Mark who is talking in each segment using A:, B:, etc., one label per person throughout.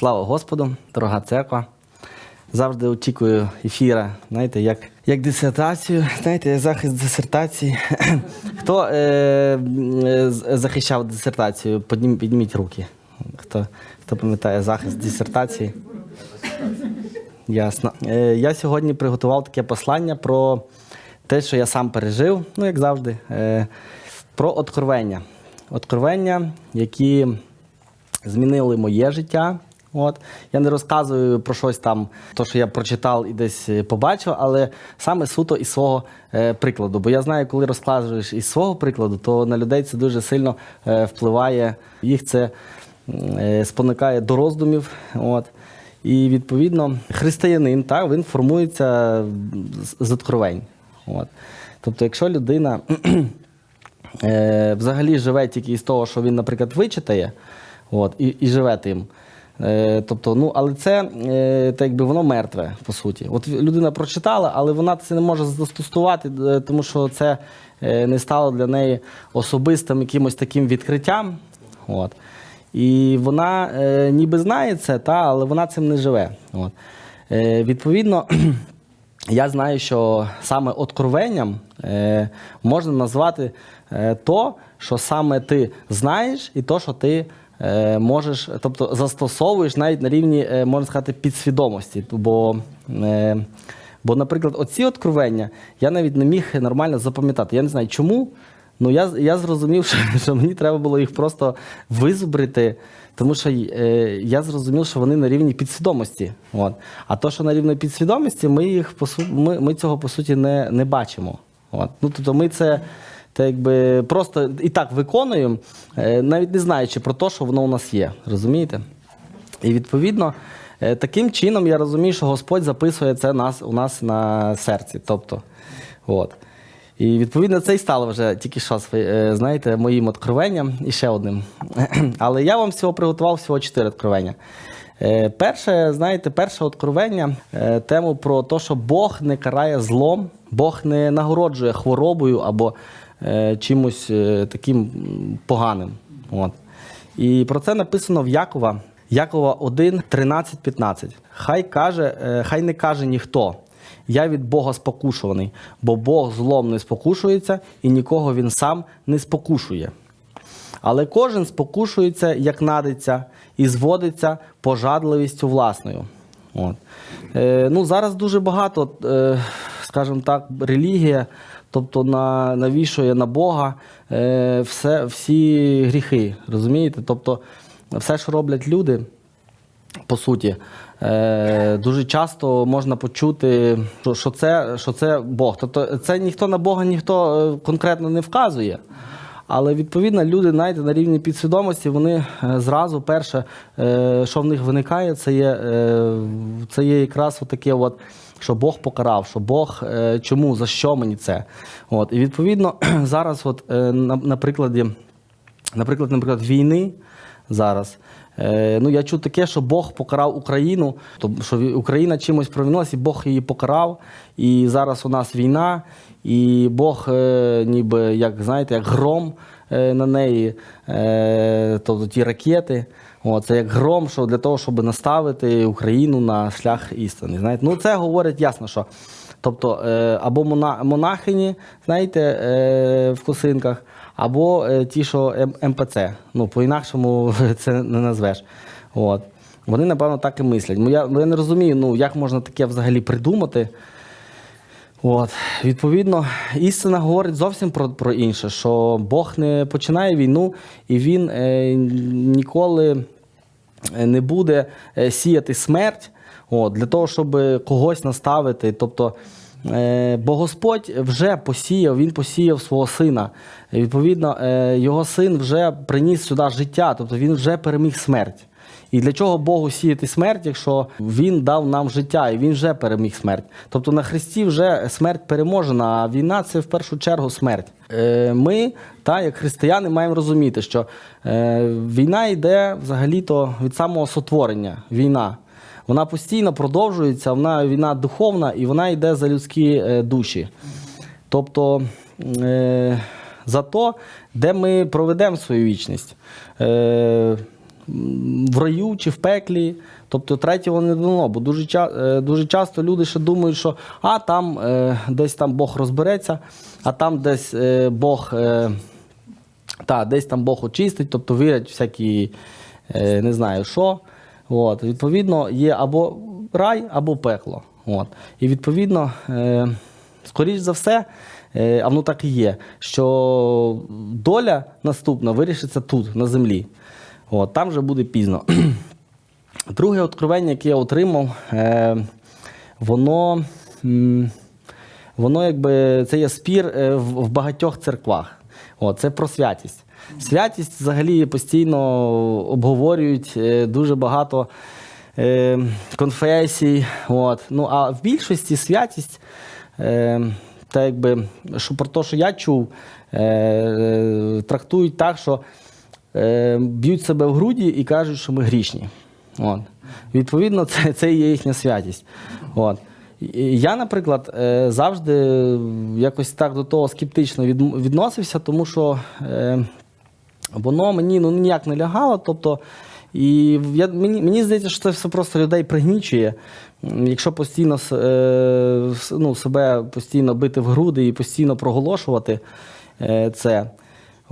A: Слава Господу, дорога церква. Завжди очікую ефіра, знаєте, як, як дисертацію, знаєте, як захист дисертації. Хто е, захищав дисертацію? Піднім, підніміть руки. Хто, хто пам'ятає захист дисертації? Ясно. Е, я сьогодні приготував таке послання про те, що я сам пережив, ну як завжди, е, про откровення. Откровення, які змінили моє життя. От. Я не розказую про щось там, то, що я прочитав і десь е, побачив, але саме суто із свого е, прикладу. Бо я знаю, коли розказуєш із свого прикладу, то на людей це дуже сильно е, впливає, їх це е, спонукає до роздумів. От. І відповідно, християнин так, він формується з, откровень. От. Тобто, якщо людина е, взагалі живе тільки із того, що він, наприклад, вичитає, от, і, і живе тим. Е, тобто, ну, але це е, так якби воно мертве, по суті. От людина прочитала, але вона це не може застосувати, е, тому що це не стало для неї особистим якимось таким відкриттям. От. І вона ніби знає це, та, але вона цим не живе. От. Відповідно, я знаю, що саме откровенням можна назвати то, що саме ти знаєш, і то, що ти можеш, тобто застосовуєш навіть на рівні, е, можна сказати, підсвідомості. Бо, е, бо, наприклад, оці откровення я навіть не міг нормально запам'ятати. Я не знаю чому. Ну, я, я зрозумів, що, що мені треба було їх просто визубрити, тому що е, я зрозумів, що вони на рівні підсвідомості. От. А то, що на рівні підсвідомості, ми, їх, ми, ми цього по суті не, не бачимо. От. Ну, тобто ми це, це якби просто і так виконуємо, е, навіть не знаючи про те, що воно у нас є. Розумієте? І відповідно, е, таким чином я розумію, що Господь записує це нас, у нас на серці. Тобто, от. І відповідно це і стало вже тільки що, е, знаєте, моїм откровенням і ще одним. Але я вам всього приготував всього чотири откровення. Перше, знаєте, перше откровення тему про те, що Бог не карає злом, Бог не нагороджує хворобою або чимось е, таким поганим. От. І про це написано в Якова, Якова 1, 13, 15. Хай каже, е, хай не каже ніхто. Я від Бога спокушуваний, бо Бог злом не спокушується і нікого він сам не спокушує. Але кожен спокушується, як надиться, і зводиться пожадливістю власною. От. Е, ну, зараз дуже багато, е, скажімо так, релігія, тобто на, навішує на Бога е, все, всі гріхи. Розумієте? Тобто, все, що роблять люди, по суті, е, дуже часто можна почути, що, це, що це Бог. Тобто це ніхто на Бога ніхто е, конкретно не вказує. Але відповідно люди знаєте, на рівні підсвідомості вони е, зразу перше, е, що в них виникає, це є, е, це є якраз таке, от, що Бог покарав, що Бог чому, за що мені це. От. І відповідно зараз, от, на, на прикладі, наприклад, наприклад, війни зараз. Е, ну, я чув таке, що Бог покарав Україну, що Україна чимось провинилась, і Бог її покарав. І зараз у нас війна, і Бог, е, ніби, як знаєте, як гром е, на неї, тобто ті ракети. Це як гром, що для того, щоб наставити Україну на шлях істини. Знаєте? Ну, це говорить ясно, що. Тобто е, або монахині, знаєте, е, в косинках, або е, ті, що МПЦ. Ну, по-інакшому це не назвеш. От. Вони, напевно, так і мислять. Я, я не розумію, ну, як можна таке взагалі придумати. От. Відповідно, істина говорить зовсім про, про інше, що Бог не починає війну, і він е, ніколи не буде сіяти смерть от, для того, щоб когось наставити. Тобто, е, бо Господь вже посіяв, він посіяв свого сина. І, відповідно, е, його син вже приніс сюди життя, тобто він вже переміг смерть. І для чого Богу сіяти смерть, якщо Він дав нам життя і Він вже переміг смерть? Тобто на Христі вже смерть переможена, а війна це в першу чергу смерть. Е, Ми, та, як християни, маємо розуміти, що е, війна йде взагалі-то від самого сотворення. Війна. Вона постійно продовжується, вона війна духовна і вона йде за людські е, душі. Тобто е, за то, де ми проведемо свою вічність. Е, в раю чи в пеклі. Тобто третього не дано, бо дуже, дуже часто люди ще думають, що а там десь там Бог розбереться, а там десь Бог. Та, десь там Бог очистить, тобто вірять всякі, не знаю що. От, відповідно, є або рай, або пекло. От. І відповідно, е, скоріш за все, е, а воно так і є, що доля наступна вирішиться тут, на землі. От, там вже буде пізно. Друге откровення, яке я отримав, е, воно, воно якби це є спір е, в, багатьох церквах. О, це про святість. Святість взагалі постійно обговорюють е, дуже багато е, конфесій. От. Ну, а в більшості святість, е, та якби, що про те, що я чув, трактують так, що б'ють себе в груді і кажуть, що ми грішні. От. Відповідно, це, це є їхня святість. От. Я, наприклад, завжди якось так до того скептично відносився, тому що воно мені ну, ніяк не лягало. Тобто, і я, мені, мені здається, що це все просто людей пригнічує. Якщо постійно е, ну, себе постійно бити в груди і постійно проголошувати е, це.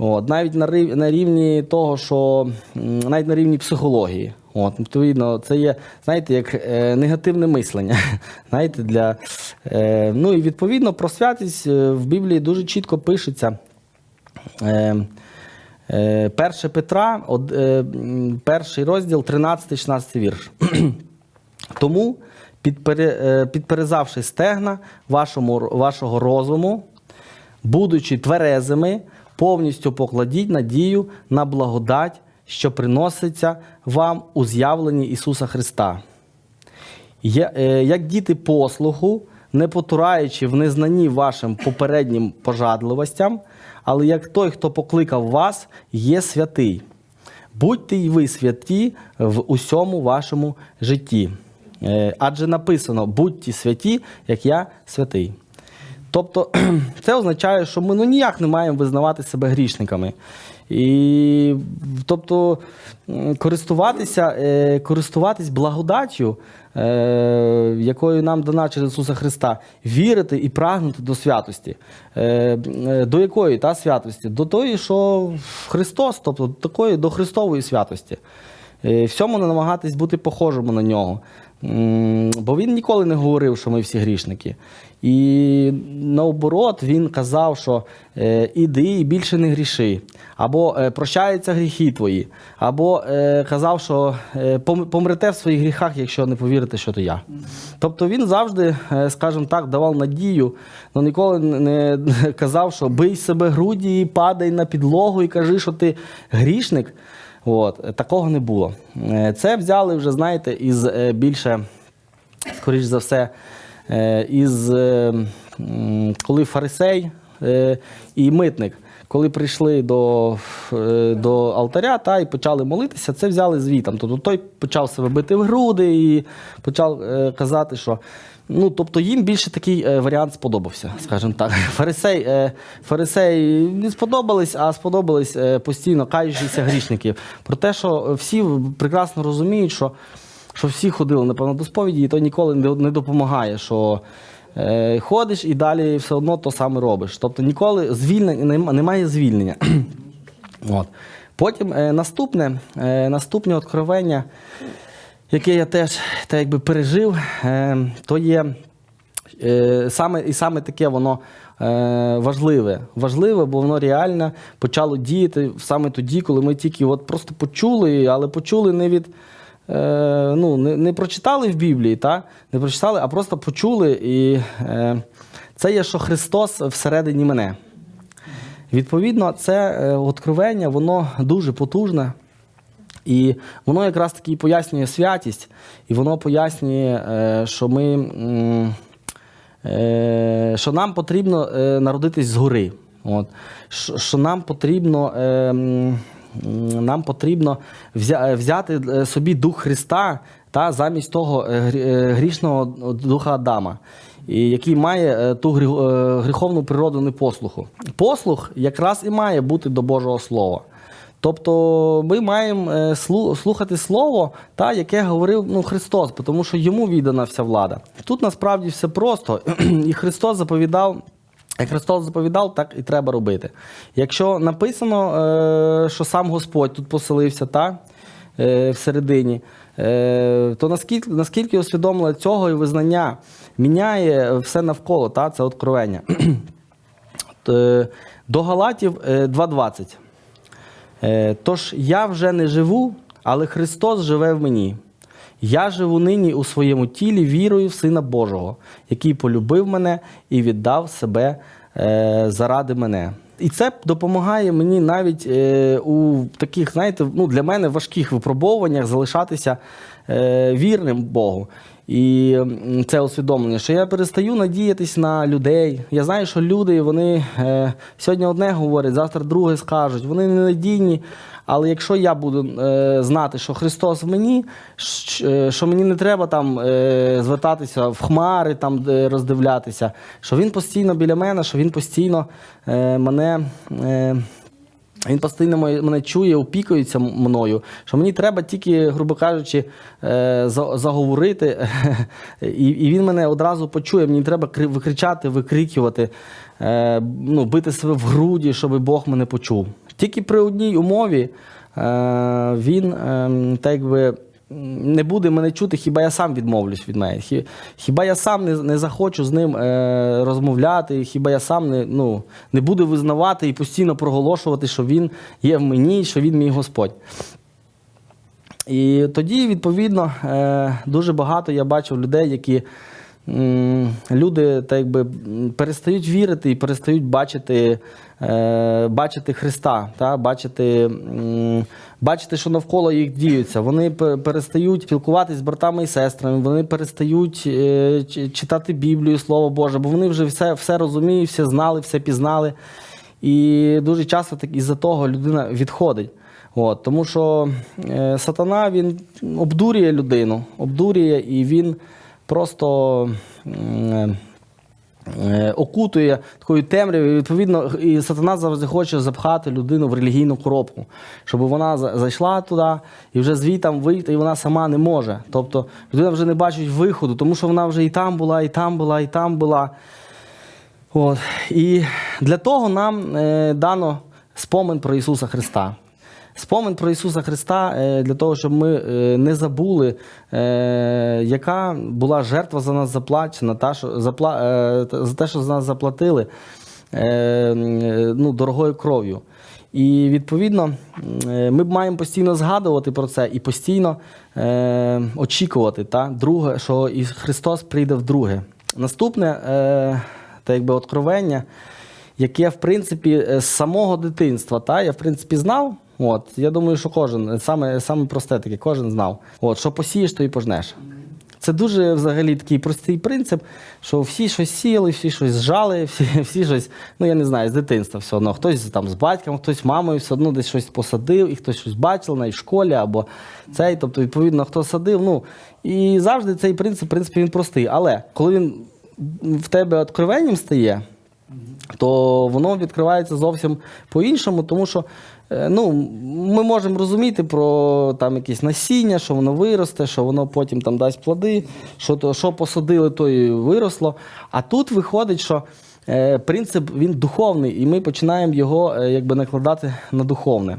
A: От, навіть на, на рівні того, що навіть на рівні психології. От, відповідно, це є, знаєте, як е, негативне мислення. знаєте, для, е, ну і відповідно про святість е, в Біблії дуже чітко пишеться. Е, 1 Петра, од, е, перший розділ, 13-16 вірш. Тому, е, підперезавши стегна вашому, вашого розуму, будучи тверезими, повністю покладіть надію на благодать, що приноситься вам у з'явленні Ісуса Христа. Е, Як діти послуху, не потураючи в незнанні вашим попереднім пожадливостям, але як той, хто покликав вас, є святий. Будьте й ви святі в усьому вашому житті. Е, Адже написано: будьте святі, як я святий. Тобто це означає, що ми ну, ніяк не маємо визнавати себе грішниками. І тобто користуватися, е, користуватись благодаттю, е, якою нам дана через Ісуса Христа, вірити і прагнути до святості. Е, до якої та святості? До тої, що Христос, тобто такої до Христової святості. Всьому не намагатись бути похожими на нього. Бо він ніколи не говорив, що ми всі грішники. І наоборот, він казав, що е, іди і більше не гріши, або е, прощаються гріхи твої, або е, казав, що помрете в своїх гріхах, якщо не повірите, що то я. Тобто він завжди, скажімо так, давав надію, але ніколи не казав, що бий себе груді, падай на підлогу і кажи, що ти грішник. От, такого не було. Це взяли вже, знаєте, із більше, скоріш за все, із е, коли фарисей е, і митник, коли прийшли до, е, до алтаря та, і почали молитися, це взяли звітом. Тобто той почав себе бити в груди і почав е, казати, що. Ну, тобто їм більше такий е, варіант сподобався, скажімо так. Фарисей, е, фарисей не сподобались, а сподобались е, постійно каючіся грішників. Про те, що всі прекрасно розуміють, що, що всі ходили напевно до сповіді, і то ніколи не, допомагає. що е, Ходиш і далі все одно то саме робиш. Тобто ніколи звільнення немає звільнення. От. Потім е, наступне, е, наступне откровення, яке я теж так якби пережив, е, то є е, саме, і саме таке воно е, важливе. Важливе, бо воно реально почало діяти саме тоді, коли ми тільки от просто почули, але почули не від. Е, ну, не, не прочитали в Біблії, та? не прочитали, а просто почули. І е, це є, що Христос всередині мене. Відповідно, це е, откровення, воно дуже потужне. І воно якраз таки пояснює святість, і воно пояснює, е, що ми. е, Що нам потрібно народитись згори. От. Що нам потрібно, нам потрібно взяти е, собі дух Христа та замість того е, грі- е, грішного духа Адама, який має е, ту грі- е, гріховну природу непослуху. Послух якраз і має бути до Божого Слова. Тобто ми маємо е, слухати слово, та, яке говорив ну, Христос, тому що йому віддана вся влада. Тут насправді все просто, і Христос заповідав. Як Христос заповідав, так і треба робити. Якщо написано, е, що сам Господь тут поселився, та, е, всередині, е, то наскільки, наскільки усвідомлення цього і визнання міняє все навколо, та, це откровення. До Галатів е, 2.20. Е, Тож я вже не живу, але Христос живе в мені. Я живу нині у своєму тілі вірою в Сина Божого, який полюбив мене і віддав себе е, заради мене. І це допомагає мені навіть е, у таких, знаєте, ну, для мене важких випробовуваннях залишатися е, вірним Богу. І це усвідомлення, що я перестаю надіятись на людей. Я знаю, що люди вони е, сьогодні одне говорять, завтра друге скажуть. Вони ненадійні. Але якщо я буду е, знати, що Христос в мені, е, що мені не треба там е, звертатися в хмари, там роздивлятися, що він постійно біля мене, що він постійно е, мене. Е, він постійно мене чує, опікується мною, що мені треба тільки, грубо кажучи, е, заговорити, і, і він мене одразу почує. Мені треба викричати, викрикувати, е, ну, бити себе в груді, щоб Бог мене почув. Тільки при одній умові е, він е, так якби. Не буде мене чути, хіба я сам відмовлюсь від мене. Хіба я сам не, не захочу з ним е, розмовляти, хіба я сам не, ну, не буду визнавати і постійно проголошувати, що він є в мені, що він мій Господь. І тоді, відповідно, е, дуже багато я бачив людей, які люди так якби, перестають вірити і перестають бачити, е, бачити Христа, та, бачити, бачити, що навколо їх діються. Вони перестають спілкуватися з братами і сестрами, вони перестають е, читати Біблію, Слово Боже, бо вони вже все, все розуміють, все знали, все пізнали. І дуже часто так із-за того людина відходить. От, тому що е, сатана він обдурює людину, обдурює і він просто е, окутує такою темрявою. Відповідно, і сатана завжди хоче запхати людину в релігійну коробку, щоб вона зайшла туди і вже звітам вийти, і вона сама не може. Тобто людина вже не бачить виходу, тому що вона вже і там була, і там була, і там була. От. І для того нам е, дано спомин про Ісуса Христа. Спомин про Ісуса Христа е, для того, щоб ми е, не забули, е, яка була жертва за нас заплачена, та, що, за те, що за нас заплатили ну, дорогою кров'ю. І відповідно ми маємо постійно згадувати про це і постійно очікувати, та, друге, що і Христос прийде вдруге. Наступне та, якби, откровення, яке, в принципі, з самого дитинства, та, я в принципі знав. От, я думаю, що кожен, саме, саме просте таке, кожен знав. От, що посієш, то і пожнеш. Це дуже взагалі такий простий принцип, що всі щось сіяли, всі щось жали, всі, всі щось, ну я не знаю, з дитинства все одно. Хтось там з батьком, хтось з мамою все одно десь щось посадив, і хтось щось бачив навіть в школі або цей. Тобто, відповідно, хто садив. Ну, і завжди цей принцип, в принципі, він простий. Але коли він в тебе откровенням стає, то воно відкривається зовсім по-іншому, тому що ну, ми можемо розуміти про там якісь насіння, що воно виросте, що воно потім там дасть плоди, що, то, що посадили, то і виросло. А тут виходить, що е, принцип він духовний, і ми починаємо його е, якби накладати на духовне.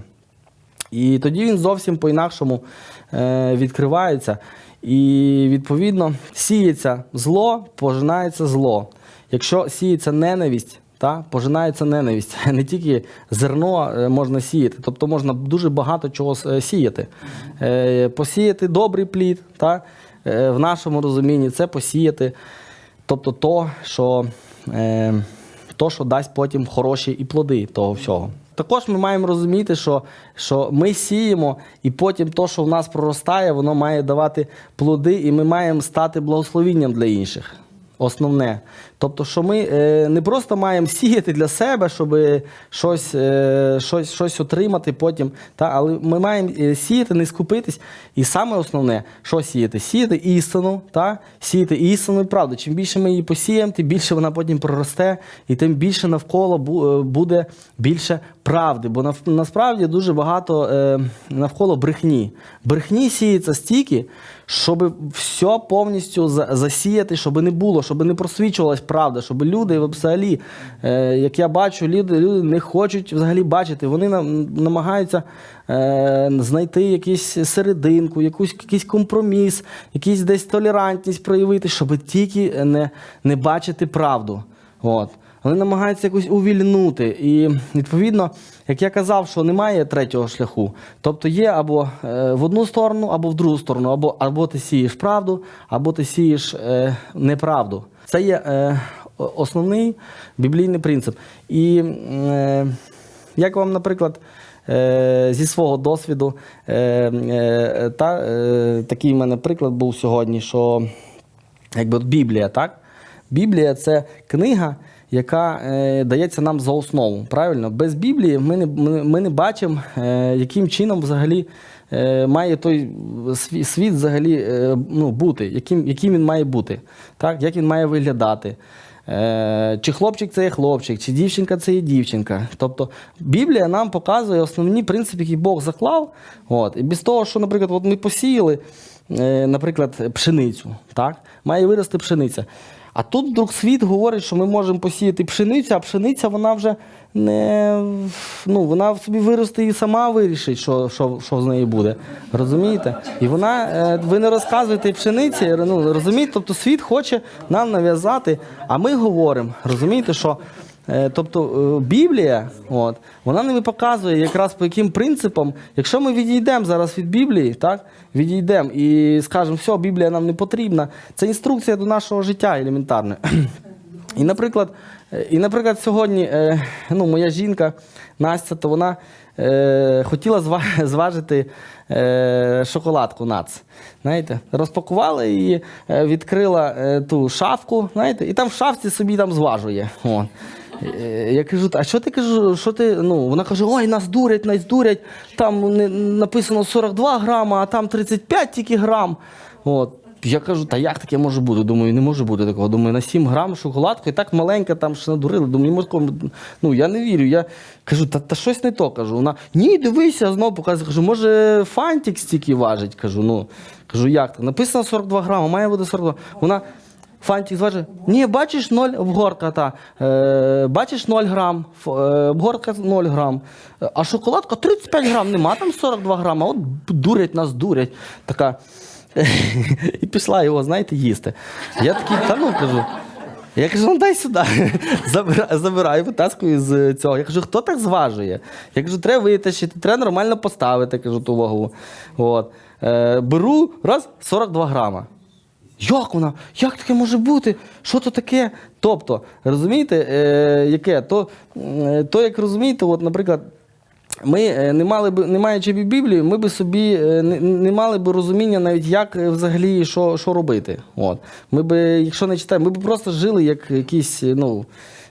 A: І тоді він зовсім по-інакшому е, відкривається. І відповідно сіється зло, пожинається зло. Якщо сіється ненависть, та, пожинається ненависть. Не тільки зерно е, можна сіяти, тобто можна дуже багато чого е, сіяти. Е, посіяти добрий плід, та, в нашому розумінні це посіяти, тобто то, що. То, що дасть потім хороші і плоди того всього. Також ми маємо розуміти, що, що ми сіємо, і потім то, що в нас проростає, воно має давати плоди, і ми маємо стати благословінням для інших. Основне. Тобто, що ми е, не просто маємо сіяти для себе, щоб щось, е, щось, щось отримати потім, та, але ми маємо е, сіяти, не скупитись. І саме основне, що сіяти? Сіяти істину, та? сіяти істину і правду. Чим більше ми її посіємо, тим більше вона потім проросте, і тим більше навколо буде більше правди. Бо насправді дуже багато навколо брехні. Брехні сіється стільки, щоб все повністю за- засіяти, щоб не було, щоб не просвічувалась правда, щоб люди взагалі, е, як я бачу, люди, люди не хочуть взагалі бачити. Вони нам- намагаються е, знайти якусь серединку, якусь, якийсь компроміс, якийсь десь толерантність проявити, щоб тільки не, не бачити правду. От. Вони намагаються якось увільнути. І відповідно, як я казав, що немає третього шляху. Тобто є або е, в одну сторону, або в другу сторону, або, або ти сієш правду, або ти сієш неправду. Це є е, основний біблійний принцип. І е, як вам, наприклад, е, зі свого досвіду, е, е, та, е, такий в мене приклад був сьогодні, що якби Біблія, так? Біблія це книга, яка е, дається нам за основу. Правильно? Без Біблії ми не, ми, ми не бачимо, е, яким чином взагалі має той світ, взагалі е, ну, бути, яким, яким він має бути, так? як він має виглядати. Е, Чи хлопчик це є хлопчик, чи дівчинка це є дівчинка. Тобто Біблія нам показує основні принципи, які Бог заклав. От. І без того, що, наприклад, от ми посіяли, е, наприклад, пшеницю, так? має вирости пшениця. А тут вдруг світ говорить, що ми можемо посіяти пшеницю, а пшениця вона вже не ну, вона в собі виросте і сама вирішить, що, що, що з нею буде. Розумієте? І вона, е, ви не розказуєте пшениці, ну, розумієте? Тобто світ хоче нам нав'язати, а ми говоримо, розумієте, що Тобто е, Біблія, от, вона не показує якраз по яким принципам, якщо ми відійдемо зараз від Біблії, так, відійдемо і скажемо, все, Біблія нам не потрібна, це інструкція до нашого життя елементарна. І, наприклад, е, і, наприклад, сьогодні е, ну, моя жінка Настя, то вона е, хотіла зважити е, шоколадку нац. Знаєте, розпакувала її, е, відкрила е, ту шафку, знаєте, і там в шафці собі там зважує. О. Е, Я кажу, а що ти кажу, ти? Ну, вона каже, ой, нас дурять, нас дурять. Там написано 42 грама, а там 35 тільки грам. От. Я кажу, та як таке може бути? Думаю, не може бути такого. Думаю, на 7 грам шоколадку і так маленька там ще надурили. Думаю, може, такого- ну я не вірю. Я кажу, та, та щось не то. Кажу. Вона ні, дивися, знову показує. Кажу, може, фантик стільки важить. Кажу, ну кажу, як так? Написано 42 грама, має бути 42. Вона. Фантик зважить, ні, бачиш 0 обгортка та. Е, бачиш 0 грам, ф- е, обгортка 0 грам. А шоколадка 35 грам, нема там 42 грама. От дурять нас, дурять. Така. І пішла його, знаєте, їсти. Я такий, та ну кажу. Я кажу, ну дай сюди. Забираю, забираю, витаскую з цього. Я кажу, хто так зважує? Я кажу, треба витащити, треба нормально поставити, кажу, ту вагу. От. Е, беру, раз, 42 грама. Як вона? Як таке може бути? Що то таке? Тобто, розумієте, е, яке? То, е, то, як розумієте, от, наприклад, ми е, не мали б, не маючи Біблію, ми б собі е, не, не мали б розуміння навіть, як е, взагалі що, що робити. От. Ми б, якщо не читаємо, ми б просто жили як якісь, ну.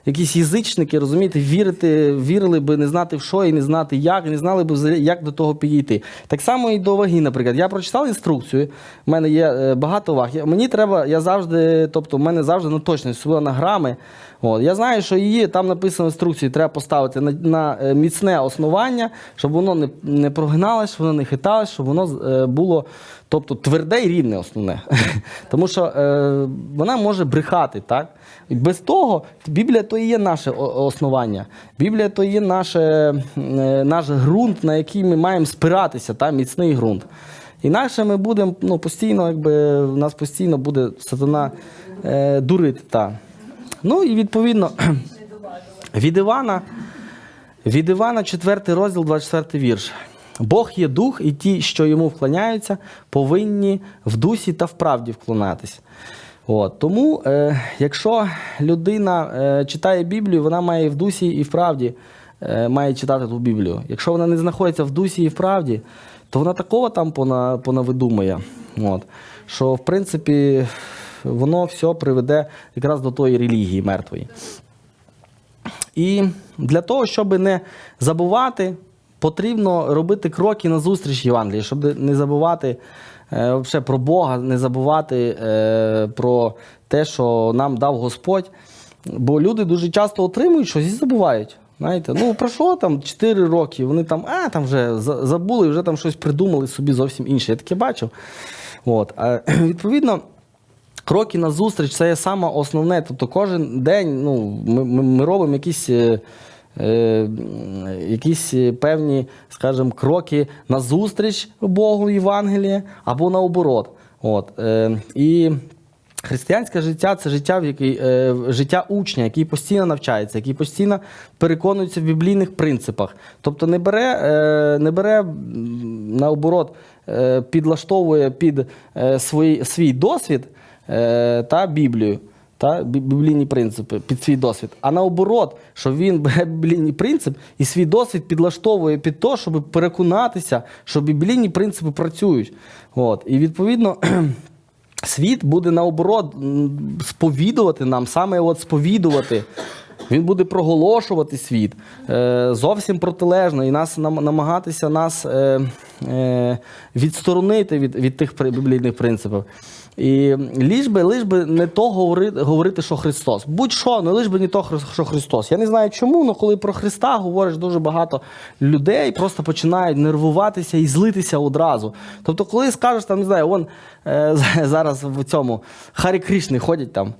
A: Якісь язичники, розумієте, вірити, вірили би не знати в що і не знати як, і не знали б як до того підійти. Так само і до ваги, наприклад. Я прочитав інструкцію, в мене є е, багато ваг. Мені треба, я завжди, тобто, в мене завжди на точність особливо на грами. От. Я знаю, що її там написано в інструкції, треба поставити на, на е, міцне основання, щоб воно не, не прогиналось, щоб воно не хиталось, щоб воно е, було тобто, тверде і рівне основне. Тому що е, вона може брехати, так? І без того Біблія то і є наше основання. Біблія то є наше, е, наш ґрунт, на який ми маємо спиратися, та, міцний ґрунт. Інакше ми будемо ну, постійно, якби в нас постійно буде сатана е, дурити. Та. Ну і відповідно від Івана, від Івана, 4 розділ, 24 вірш. Бог є дух, і ті, що йому вклоняються, повинні в дусі та в правді вклонятися. От. Тому, е, якщо людина е, читає Біблію, вона має в дусі і в правді е, має читати ту Біблію. Якщо вона не знаходиться в дусі і в правді, то вона такого там пона, понавидумує. От. Що, в принципі, воно все приведе якраз до тої релігії мертвої. І для того, щоб не забувати, потрібно робити кроки назустріч Євангелії, щоб не забувати е, про Бога, не забувати е, про те, що нам дав Господь. Бо люди дуже часто отримують щось і забувають. Знаєте, ну пройшло там 4 роки, вони там, а, там вже за- забули, вже там щось придумали собі зовсім інше. Я таке бачив. От. А, відповідно, Кроки на зустріч це є саме основне. Тобто кожен день ну, ми, ми, робимо якісь, е, е, якісь певні, скажімо, кроки на зустріч Богу Євангелія або наоборот. От, е, і християнське життя це життя, в який, е, життя учня, який постійно навчається, який постійно переконується в біблійних принципах. Тобто не бере, не бере наоборот, підлаштовує під свій, свій досвід та Біблію, та біблійні принципи під свій досвід. А наоборот, що він бере біблійний принцип і свій досвід підлаштовує під те, щоб переконатися, що біблійні принципи працюють. От. І відповідно. Світ буде наоборот сповідувати нам, саме от сповідувати. Він буде проголошувати світ е, зовсім протилежно і нас намагатися нас е, е, відсторонити від, від тих біблійних принципів. І лиш би, лиш би не то говорити, говорити, що Христос. Будь-що, не лиш би не то, що Христос. Я не знаю чому, але коли про Христа говориш дуже багато людей, просто починають нервуватися і злитися одразу. Тобто, коли скажеш, там, не знаю, вон е, зараз в цьому Харі Крішни ходять там.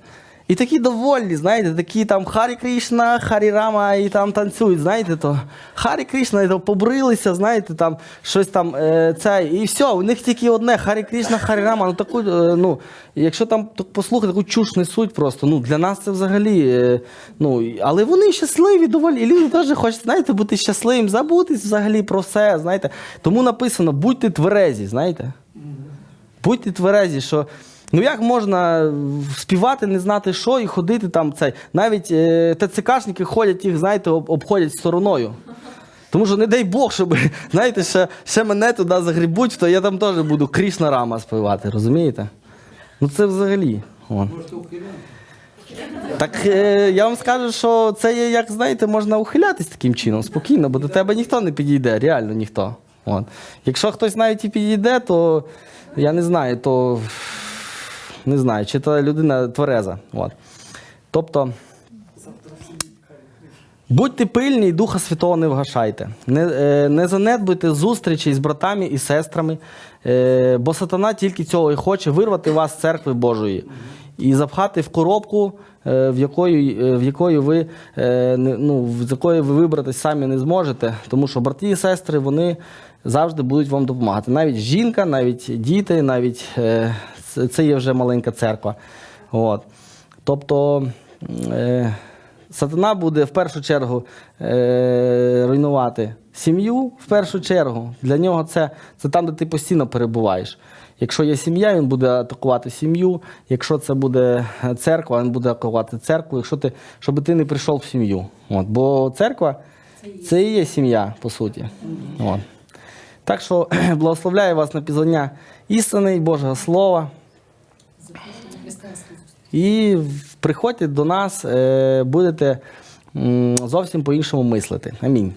A: І такі довольні, знаєте, такі там Харі Кришна, Харі Рама і там танцюють, знаєте, то Харі Кришна, то побрилися, знаєте, там щось там е, це, і все, у них тільки одне Харі Кришна, Харі Рама. Ну таку, е, ну, якщо там послухати, таку чуш несуть просто. Ну, для нас це взагалі. Е, ну, але вони щасливі доволі. І люди теж хочуть, знаєте, бути щасливим, забутись взагалі про все, знаєте. Тому написано, будьте тверезі, знаєте. Будьте тверезі, що ну як можна співати, не знати що і ходити там цей. Навіть е, ТЦКшники ходять їх, знаєте, об- обходять стороною. Тому що не дай Бог, щоб, знаєте, ще, ще мене туди загрібуть, то я там теж буду Крішна Рама співати, розумієте? Ну це взагалі. Вон. Так е, я вам скажу, що це є, як знаєте, можна ухилятись таким чином спокійно, бо до тебе ніхто не підійде, реально ніхто. От. Якщо хтось навіть і підійде, то я не знаю, то не знаю, чи та людина твереза. От. Тобто. Будьте пильні і Духа Святого не вгашайте. Не, е, не занедбуйте зустрічі з братами і сестрами, е, бо сатана тільки цього і хоче вирвати вас з церкви Божої і запхати в коробку, е, в якої, в якої ви, ну, з якої ви вибратись самі не зможете, тому що брати і сестри вони завжди будуть вам допомагати. Навіть жінка, навіть діти, навіть це- є вже маленька церква. От. Тобто. Е, Сатана буде в першу чергу е, руйнувати сім'ю. В першу чергу. Для нього це, це там, де ти постійно перебуваєш. Якщо є сім'я, він буде атакувати сім'ю. Якщо це буде церква, він буде атакувати церкву, якщо ти, щоб ти не прийшов в сім'ю. От. Бо церква це і є сім'я, по суті. От. Так що благословляю вас на пізнання істини і Божого Слова. І приходьте до нас, е, будете зовсім по-іншому мислити. Амінь.